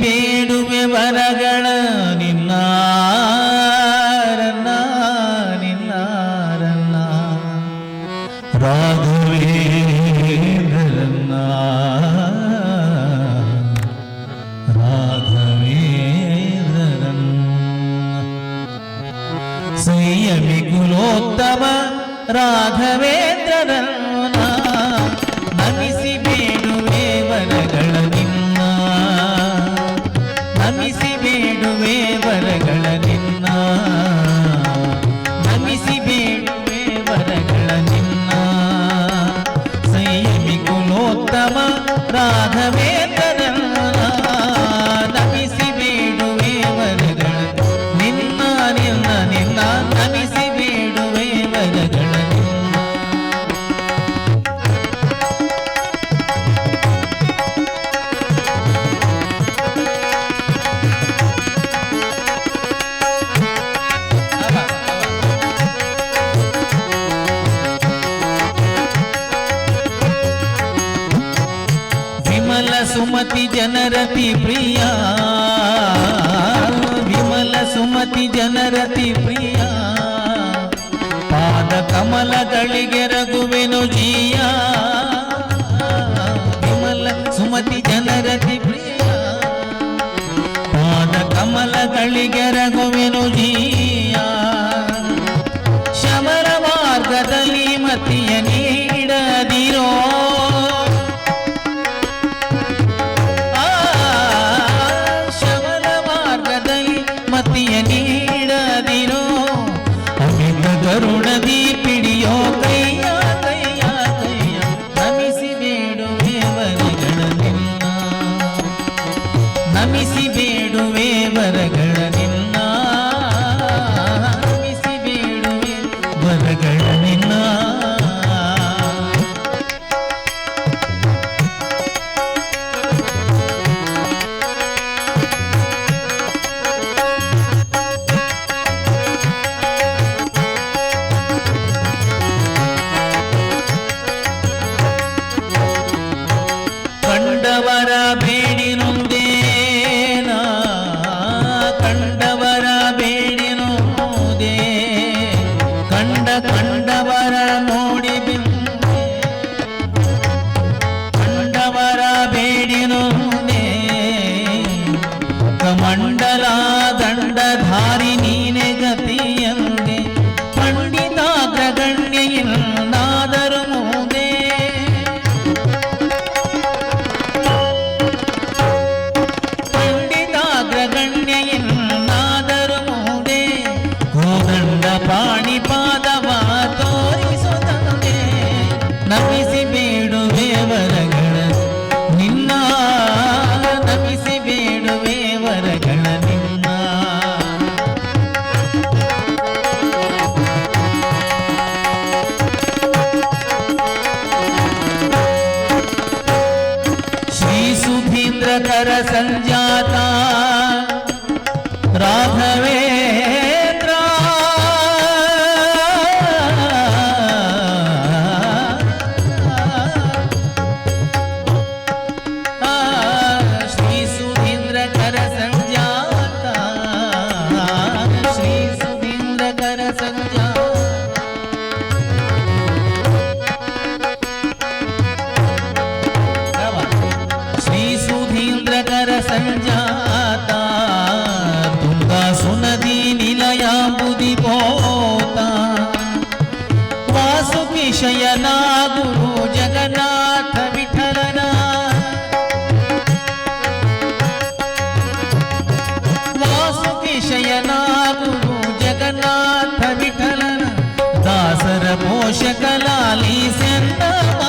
ಬೇಡುವೆ ವರಗಳ ನಿನ್ನ ರನ್ನ, ನಿನ್ನ ರನ್ನ. ರಾಘವೇಂದ್ರರನ್ನ ರಾಘವೇಂದ್ರರನ್ನ ಸಂಯಮಿ ಕುಲೋತ್ತಮ ರಾಘವೇಂದ್ರರನ್ನ ವಿಮಲ ಸುಮತಿ ಜನರತಿ ಪ್ರಿಯ ವಿಮಲ ಸುಮತಿ ಜನರತಿ ಪ್ರಿಯ ಪಾದ ಕಮಲಗಳಿಗೆ ರಘುವೆನು ಜಿಯ ವಿಮಲ ಸುಮತಿ ಜನರತಿ ಪ್ರಿಯ ಪಾದ ಕಮಲಗಳಿಗೆ ರಘುವೆನು ಅಮಿತ ಕರುಣದಿ ಪಿಡಿಯೋ ಕೈಯ ಕೈಯ ಕೈಯ ನಮಿಸಿ ಬೇಡುವೆ ವರಗಳ ನಿನ್ನ ನಮಿಸಿ ಬೇಡುವೆ ವರಗಳ माता राघवे शयना गुरु जगन्नाथ विठलना वासुकी शयना गुरु जगन्नाथ विठलना दासर मोषकलाली सेंता